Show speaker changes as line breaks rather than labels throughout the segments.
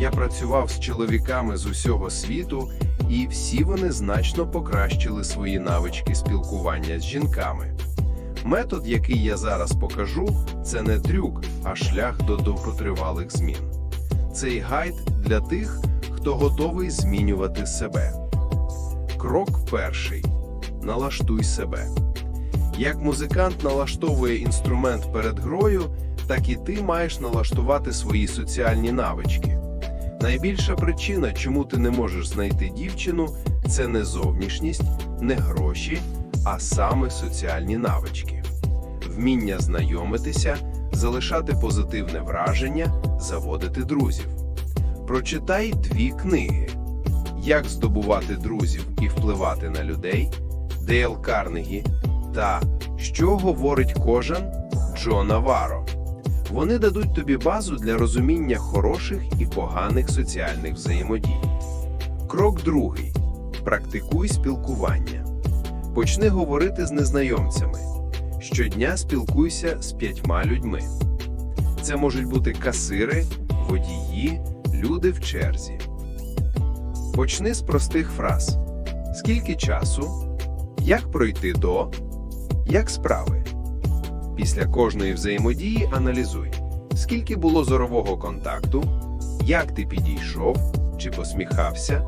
Я працював з чоловіками з усього світу, і всі вони значно покращили свої навички спілкування з жінками. Метод, який я зараз покажу, це не трюк, а шлях до довготривалих змін. Цей гайд для тих, хто готовий змінювати себе. Крок перший. Налаштуй себе. Як музикант налаштовує інструмент перед грою, так і ти маєш налаштувати свої соціальні навички. Найбільша причина, чому ти не можеш знайти дівчину, це не зовнішність, не гроші, а саме соціальні навички. Вміння знайомитися, залишати позитивне враження, заводити друзів. Прочитай дві книги: Як здобувати друзів і впливати на людей Дейл Карнегі та Що говорить кожен Джо Наваро. Вони дадуть тобі базу для розуміння хороших і поганих соціальних взаємодій. Крок другий. Практикуй спілкування. Почни говорити з незнайомцями. Щодня спілкуйся з п'ятьма людьми. Це можуть бути касири, водії, люди в черзі. Почни з простих фраз: Скільки часу? Як пройти до? Як справи? Після кожної взаємодії аналізуй, скільки було зорового контакту, як ти підійшов чи посміхався.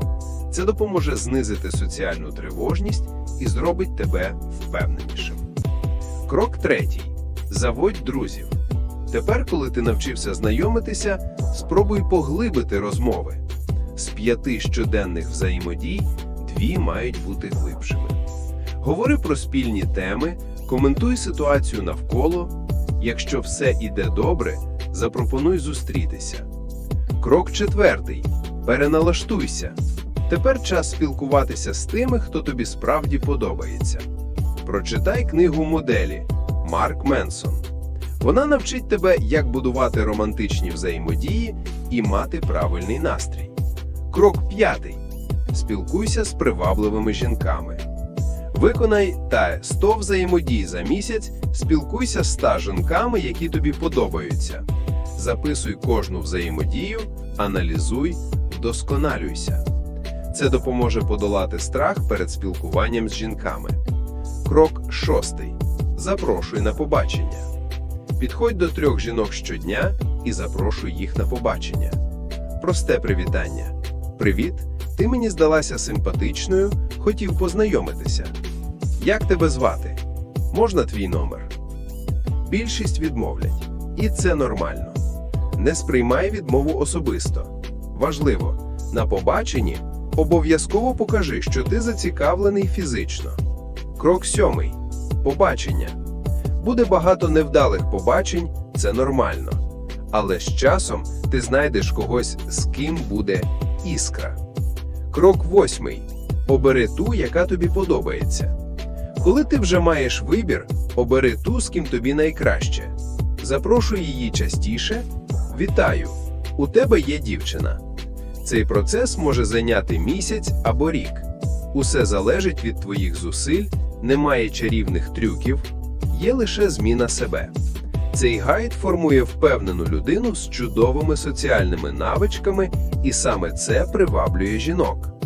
Це допоможе знизити соціальну тривожність і зробить тебе впевненішим. Крок третій. Заводь друзів. Тепер, коли ти навчився знайомитися, спробуй поглибити розмови. З п'яти щоденних взаємодій дві мають бути глибшими. Говори про спільні теми, коментуй ситуацію навколо. Якщо все іде добре, запропонуй зустрітися. Крок четвертий. Переналаштуйся. Тепер час спілкуватися з тими, хто тобі справді подобається. Прочитай книгу моделі Марк Менсон. Вона навчить тебе, як будувати романтичні взаємодії і мати правильний настрій. Крок п'ятий. Спілкуйся з привабливими жінками. Виконай та 100 взаємодій за місяць, спілкуйся з 100 жінками, які тобі подобаються. Записуй кожну взаємодію, аналізуй, вдосконалюйся. Це допоможе подолати страх перед спілкуванням з жінками. Крок шостий. Запрошуй на побачення. Підходь до трьох жінок щодня і запрошуй їх на побачення. Просте привітання. Привіт, ти мені здалася симпатичною, хотів познайомитися. Як тебе звати? Можна твій номер? Більшість відмовлять, і це нормально. Не сприймай відмову особисто. Важливо, на побаченні обов'язково покажи, що ти зацікавлений фізично. Крок сьомий. Побачення. Буде багато невдалих побачень, це нормально. Але з часом ти знайдеш когось, з ким буде іскра. Крок восьмий. Обери ту, яка тобі подобається. Коли ти вже маєш вибір, обери ту, з ким тобі найкраще. Запрошуй її частіше. Вітаю! У тебе є дівчина. Цей процес може зайняти місяць або рік. Усе залежить від твоїх зусиль, немає чарівних трюків, є лише зміна себе. Цей гайд формує впевнену людину з чудовими соціальними навичками, і саме це приваблює жінок.